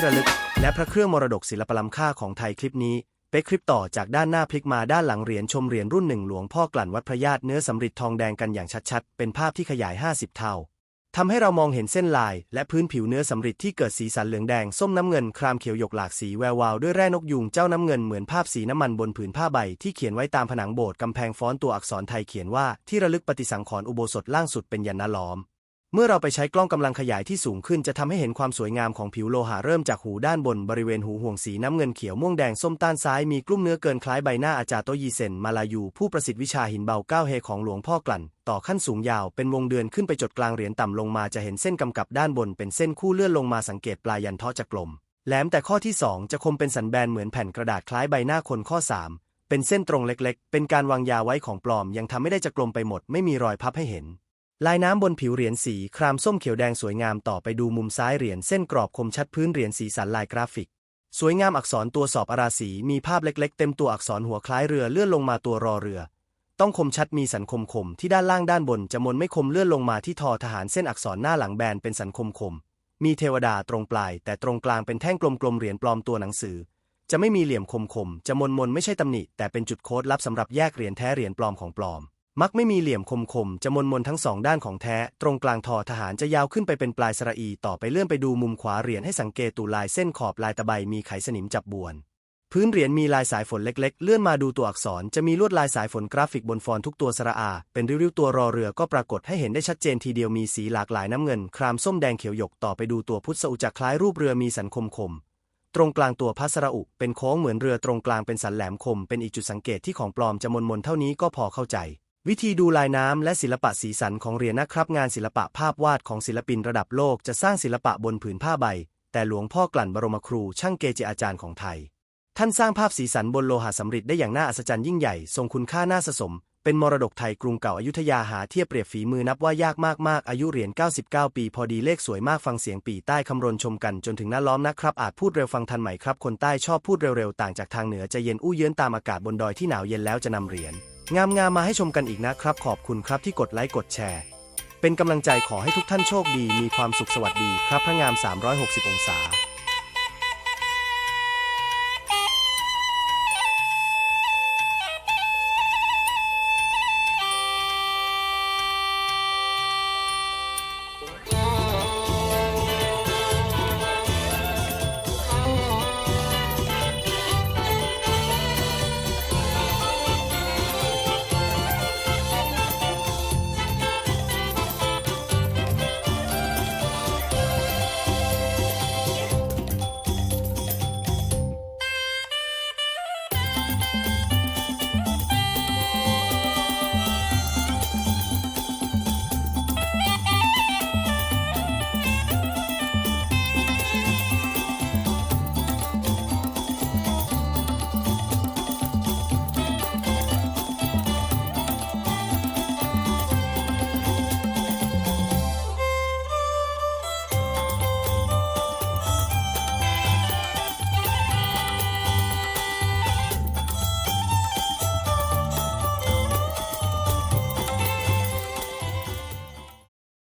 ที่ระลึก และพระเครื่องมรดกศิลปล้ำค่าของไทยคลิปนี้ เป๊กคลิปต่อจากด้านหน้าพลิกมาด้านหลังเหรียญชมเหรียญรุ่นหนึ่งหลวงพ่อกลั่นวัดพระญาติเนื้อสำริดทองแดงกันอย่างชัดๆ เป็นภาพที่ขยาย 50 เท่าทำให้เรามองเห็นเส้นลาย และพื้นผิวเนื้อสำริดที่เกิดสีสันเหลืองแดง ส้มน้ำเงินครามเขียวหยกหลากสีแวววาวด้วยแร่นกยูงเจ้าน้ำเงินเหมือนภาพสีน้ำมันบนผืนผ้าใบที่เขียนไว้ตามผนังโบสถ์กำแพงฟอนต์ตัวอักษรไทยเขียนว่าที่ระลึกปฏิสังขรณ์อุโบสถล่างสุดเป็นยันนาล้อม เมื่อเราไปใช้กล้องกำลังขยายที่สูงขึ้นจะทำให้เห็นความสวยงามของผิวโลหะเริ่มจากหูด้านบนบริเวณหูห่วงสีน้ำเงินเขียวม่วงแดงส้มต้านซ้ายมีกลุ้มเนื้อเกินคล้ายใบหน้าอาจารย์โตยีเซนมาลายู ผู้ประสิทธิ์วิชาหินเบาเก้าเฮของหลวงพ่อกลั่น ต่อขั้นสูงยาวเป็นวงเดือนขึ้นไปจดกลางเหรียญต่ำลงมาจะเห็นเส้นกำกับด้านบนเป็นเส้นคู่เลื่อนลงมาสังเกตปลายยันเทาะจะกลมแหลมแต่ข้อที่สองจะคมเป็นสันแบนเหมือนแผ่นกระดาษคล้ายใบหน้าคนข้อสามเป็นเส้นตรงเล็ก ๆ เป็นการวางยาไว้ของปลอมยังทำไม่ได้จะกลมไปหมดไม่มีรอยพับให้เห็น ลายน้ำบนผิวเหรียญสีครามส้มเขียวแดงสวยงามต่อไปดูมุมซ้ายเหรียญเส้นกรอบคมชัดพื้นเหรียญสีสันลายกราฟิก สวยงามอักษรตัวสอบอาราสีมีภาพเล็กๆ เต็มตัวอักษรหัวคล้ายเรือเลื่อนลงมาตัวรอเรือ ต้องคมชัดมีสันคมคมที่ด้านล่างด้านบนจะมนไม่คมเลื่อนลงมาที่ทอทหารเส้นอักษรหน้าหลังแบนเป็นสันคมคม มีเทวดาตรงปลาย แต่ตรงกลางเป็นแท่งกลมๆเหรียญปลอมตัวหนังสือ จะไม่มีเหลี่ยมคมคมจะมนมนไม่ใช่ตำหนิแต่เป็นจุดโค้ดลับสำหรับแยกเหรียญแท้เหรียญปลอมของปลอม มักไม่มีเหลี่ยมคมคมจะมนมนทั้งสองด้านของแท้ ตรงกลางทอทหารจะยาวขึ้นไปเป็นปลายสระอี ต่อไปเลื่อนไปดูมุมขวาเหรียญให้สังเกตตูลายเส้นขอบลายตะไบมีไขสนิมจับบวน พื้นเหรียญมีลายสายฝนเล็ก ๆ เลื่อนมาดูตัวอักษรจะมีลวดลายสายฝนกราฟิกบนฟอนต์ทุกตัวสระอา เป็นริ้วๆตัวรอเรือก็ปรากฏให้เห็นได้ชัดเจนทีเดียวมีสีหลากหลายน้ำเงิน ครามส้มแดงเขียวหยกต่อไปดูตัวพุทธอุจักคล้ายรูปเรือมีสันคมคมตรงกลางตัวพัสระอุเป็นโค้งเหมือนเรือตรงกลางเป็นสันแหลมคม เป็นอีกจุดสังเกตที่ของปลอมจะมนมนเท่านี้ก็พอเข้าใจ วิธีดูลายน้ำและศิลปะสีสันของเหรียญนะครับ งานศิลปะภาพวาดของศิลปินระดับโลกจะสร้างศิลปะบนผืนผ้าใบ แต่หลวงพ่อกลั่นบรมครูช่างเกจิอาจารย์ของไทย ท่านสร้างภาพสีสันบนโลหะสำริดได้อย่างน่าอัศจรรย์ยิ่งใหญ่ทรงคุณค่าน่าสะสม เป็นมรดกไทยกรุงเก่าอายุทยาหาเทียบเปรียบฝีมือนับว่ายากมากๆอายุเหรียญ 99 ปีพอดีเลขสวยมากฟังเสียงปีใต้คำรณชมกันจนถึงหน้าล้อมนะครับ อาจพูดเร็วฟังทันไหมครับ คนใต้ชอบพูดเร็วๆต่างจากทางเหนือจะเย็นอู้เยื้อนตามอากาศบนดอยที่หนาวเย็นแล้วจะนำเหรียญ งามๆมาให้ชมกันอีกนะครับ ขอบคุณครับที่กดไลค์กดแชร์ เป็นกำลังใจขอให้ทุกท่านโชคดีมีความสุขสวัสดีครับพระงาม 360 องศา